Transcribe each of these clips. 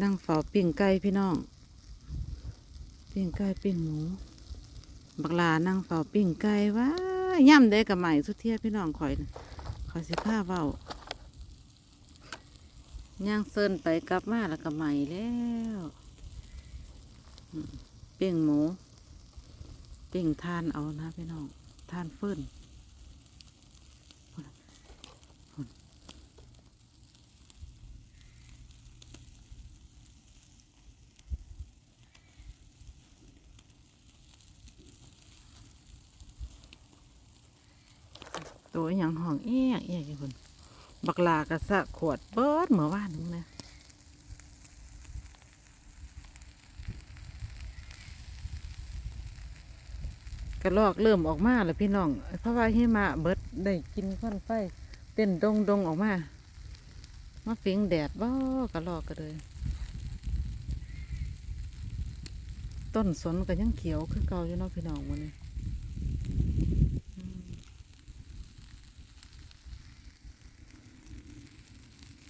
นั่งเฝ้าปิ้งไก่พี่น้อง ปิ้งไก่ปิ้งหมู บักลานั่งเฝ้าปิ้งไก่ว้าย่ำได้กับใหม่สุดเทียพี่น้องข่อยน่ะข่อยสิผ้าเว้าย่างเซินไปกลับมาแล้วกับใหม่แล้วปิ้งหมูปิ้งทานเอานะพี่น้องทานฟื้น ตัวอย่างห้องเอี้ยเอี้ยอยู่คนบักลากระสะขวดเบิดเหมือว่านนึงนะกระลอกเริ่มออกมาแล้วพี่น้อง เพราะว่าหิมะเบิดได้กินควันไฟ เต้นดงดงออกมา มาฟิงแดดบ่กระลอกก็เลย ต้นสนก็ยังเขียวคือเก่าอยู่เนาะพี่น้องวันนี้อืม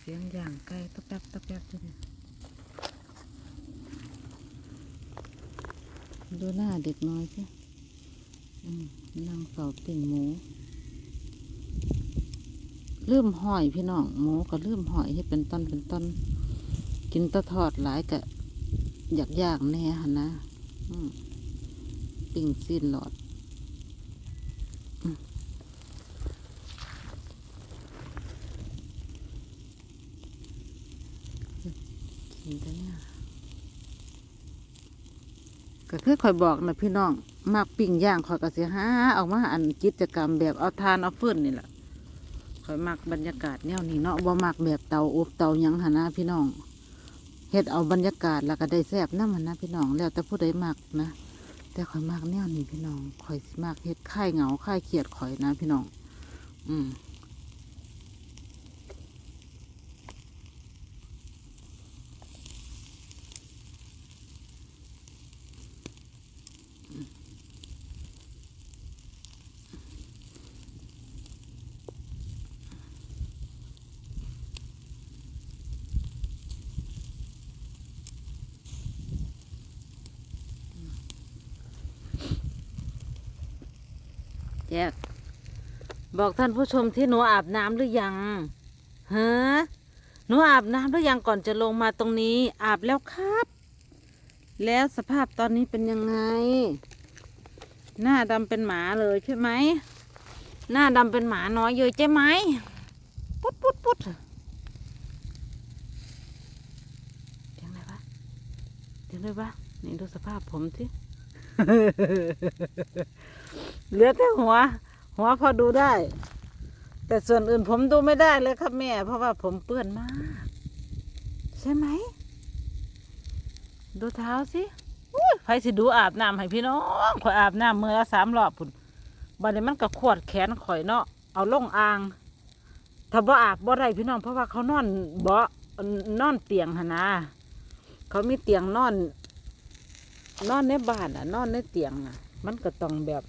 เสียงย่างไก่ตะแป๊บตะแป๊บอยู่เนี่ยดูหน้าเด็กน้อยสิอืมนั่งเฝ้าปิ่งหมูลืมหอยพี่น้องหมูก็ลืมหอยให้เป็นต้นเป็นต้น กินตะทอดหลายกะอยากยางแน่หันะอืมปิ้งสิ้นหลอดอืมกิ นแต่เนี่ยก็คือคอยบอกนะพี่น้องมากปิ้งย่างคอยก็สิหาเออกมาอันกิจกรรมแบบเอาทานเอาฟืนนี่แหละข่อยมักบรรยากาศแนวนี้เนาะบ่มักแบบเตาอบเตายังหนนะพี่น้องเฮ็ดเอาบรรยากาศแล้วก็ได้แซ่บน้ำมันนะพี่น้องแล้วแต่ผู้ใดมักนะแต่ข่อยมักแนวนี้พี่น้องข่อยมักเฮ็ดค่ายเหงาค่ายเครียดข่อยนะพี่น้อง อืม แจกบอกท่านผู้ชมที่หนูอาบน้ำหรือยังฮะหนูอาบน้ำหรือยังก่อนจะลงมาตรงนี้ อาบแล้วครับ แล้วสภาพตอนนี้เป็นยังไง หน้าดำเป็นหมาเลยใช่ไหม หน้าดำเป็นหมาน้อยเยอะใช่ไหมปุ๊ดปุ๊ดปุ๊ดเสียงอะไรวะเสียงอะไรวะนี่ดูสภาพผมสิ เหลือแต่หัว หัวพอดูได้ แต่ส่วนอื่นผมดูไม่ได้เลยครับแม่ เพราะว่าผมเปื้อนมาก ใช่ไหม ดูเท้าสิอุ้ยใครสิดูอาบน้ำให้พี่น้องข่อยอาบน้ำมือละสามรอบพุ่นบัดนี้มันก็ขวดแขนข่อยเนาะเอาลงอ่างถ้าบ่อาบบ่ได้พี่น้อง เพราะว่าเขานอนเบาะนอนเตียงหนะเขามีเตียงนอน นอนในบ้านอะ นอนในเตียงอะ มันก็ต้องแบบ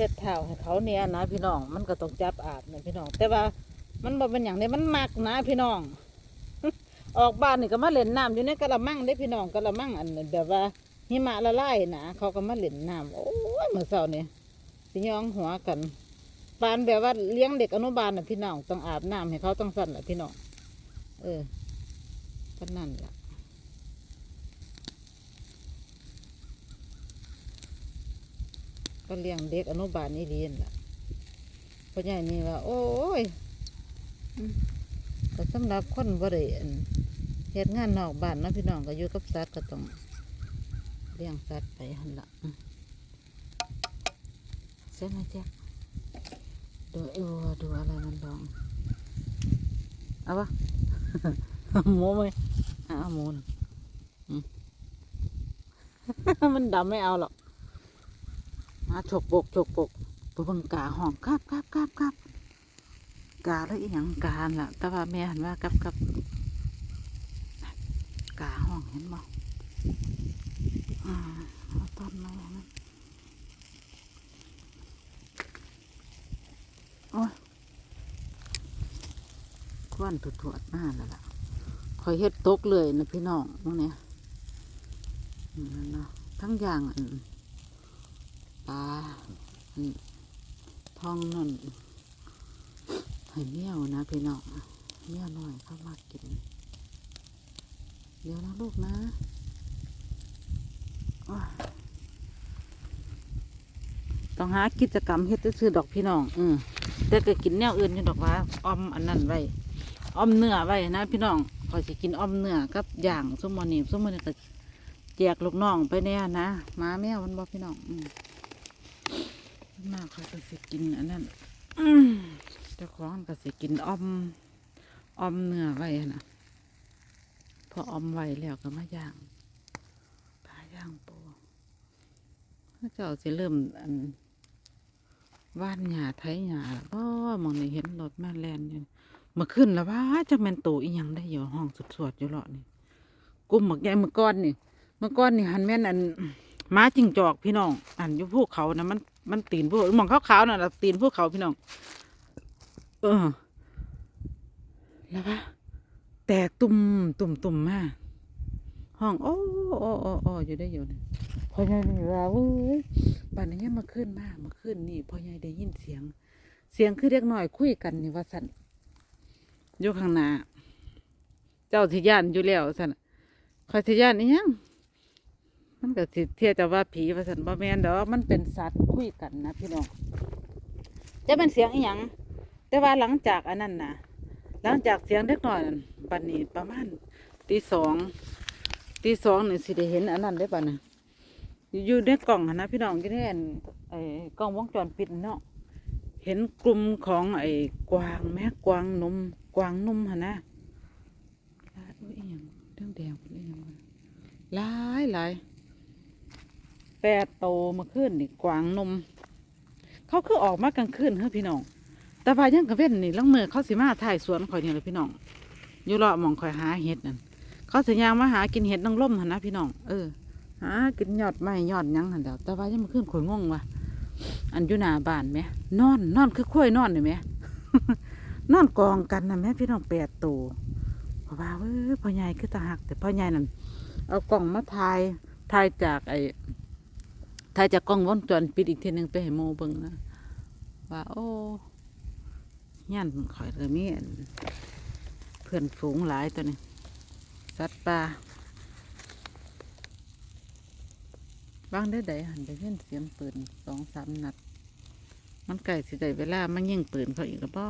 เช็ดเท้าให้เขาเนี่ยนะพี่น้อง มันก็ต้องจับอาบนะพี่น้อง แต่ว่ามันบ่เป็นอย่างนี้มันมักนะพี่น้อง ออกบ้านนี่ก็มาเล่นน้ำอยู่ในกระมังได้พี่น้องกระมังอันนั้นแบบว่าหิมะละลายนะเขาก็มาเล่นน้ำโอ้ยเมื่อเช้านี่สิยองหัวกันปานแบบว่าเลี้ยงเด็กอนุบาลน่ะพี่น้องต้องอาบน้ำให้เขาต้องสั่นแหละพี่น้องเออก็นั่นแหละ ก็เลี้ยงเด็กอนุบาลนี่ดีนนล่ะพ่อใหญ่นี่ว่า โอ้ยอืมก็สำหรับคนบริเวเหตุงานนอกบ้านนะพี่น้องก็อยู่กับสัตว์ก็ต้องเลี้ยงสัตว์ไปหันละอืมเส้นไหมจ๊ะดูเอวดูอะไรมันดองเอาวะหมูไหมอะเอาหมูนมันดำไม่เอาหรอก มาฉกปกฉกปกตัวบังกาห้องครับครับครับครับกาแล้วอีหยังกาล่ะ แต่ว่าแม่หันว่ากับกับกาห้องเห็นบ่อ่าเอาต้นไม้นโอ้ยควันถวดๆหน้าแล้วล่ะคอยเฮ็ดตกเลยนะพี่น้องมื้อเนี้ยอืมนั่นเนาะทั้งอย่างอัน ปลาอันทองนั่นให้เมี่ยวนะพี่น้องเมี่ยวหน่อยเข้ามากิน เดี๋ยวนะลูกนะต้องหากิจกรรมเฮ็ดซื้อดอกพี่น้องอืมแต่ก็กินแนวอื่นอยู่ดอกว่าออมอันนั้นไว้ออมเนื้อไว้นะพี่น้องขอยสิกินออมเนื้อกับย่างซุมมอนี่ซุมมอนี่ก็แจกลูกน้องไปเนี่ยนะหมาแมวมันบอกพี่น้องอืม มากเขาก็สิกินอันนั้นเจ้าของก็สิกินออมออมเนื้อไว้นะพอออมไว้แล้วก็มาย่างปลาย่างปูเจ้าจะเริ่มอันว่านหญ้าไถหญ้าก็มองในเห็นรถแมาแลนอยู่มื่อขึ้นแล้วว่าจะแมนโตอีหยังได้อยู่ห้องสุดสวดอยู่เลาะนี่กุมหมักใหญ่เมื่อก่อนนี่มือก่อนนี่หันแม่นอัน ม้าจิงจอกพี่น้องอันอยู่ภูเขานะมันมันตีนภูหมองขาวๆน่ะล่ะตีนภูเขาพี่น้อง เออ แล้วว่าแตกตุ่มตุ่มตุ่มมาห้อง โอ้โอ้โอ้โอ้อยู่ได้อยู่นะพ่อใหญ่นี่ว่าเว้ยป่านนี้มาขึ้นมามาขึ้นนี่พ่อใหญ่ได้ยินเสียง เสียงคือเด็กหน้อยคุยกันนี่ว่าสันอยู่ข้างหน้า เจ้าสิยานอยู่แล้วสันคอยสิยานอีหยัง มันก็สิเทียจะว่าผีว่าสันบ่แม่นดอกมันเป็นสัตว์คุยกันนะพี่น้องจะเป็นเสียงอีหยังแต่ว่าหลังจากอันนั้นนะหลังจากเสียงเล็กน้อยนั่นปันนี้ประมาณตีสองตีสองนี่สิได้เห็นอันนั้นได้ป่ะนะอยู่ในกล่องนะพี่น้องที่นี่นไอ้กล้องวงจรปิดเนาะเห็นกลุ่มของไอ้กวางแม่กวางนมกวางนมหันะลายอุ้ยอหยังเรื่องแดงเป็นอหยังวะหลายหลาย แปดโตมาขึ้นนี่กวางนม เขาคือออกมากลางคืนเฮ้อพี่น้อง แต่ว่ายังกระเว้นนี่ลังเมือเขาสิมาถ่ายสวนข่อยนี่เลยพี่น้องอยู่รอหมองข่อยหาเห็ดนั่นเขาสิยางมาหากินเห็ดนังล่มหันนะพี่น้องเออหากินยอดไม้ยอดยังหันเดียวแต่ว่ายังมาขึ้นข่อยงงว่ะอันอยู่หน้าบ้านไหมนอนนอนคือข้อยนอนเลยไหมนอนกองกันนะแม่พี่น้องแปดตัวเพราะว่าเว้ยพ่อใหญ่คือตาหัก แต่พ่อใหญ่นั่นเอากล่องมาถ่ายถ่ายจากไอ้ ถ่าจากล้องวงจรปิดอีกทีหนึงไปให้โมเบิ่งนะว่าโอ้ย่านข่อยก็มีอันเพื่อนฝูงหลายตัวนี้สัตว์ป่าบางได้ใดหันไปเห็นเสียงปืนสองสามนัด มันไก่สิได้เวลามันยิงปืนเขาอีกแล้วป่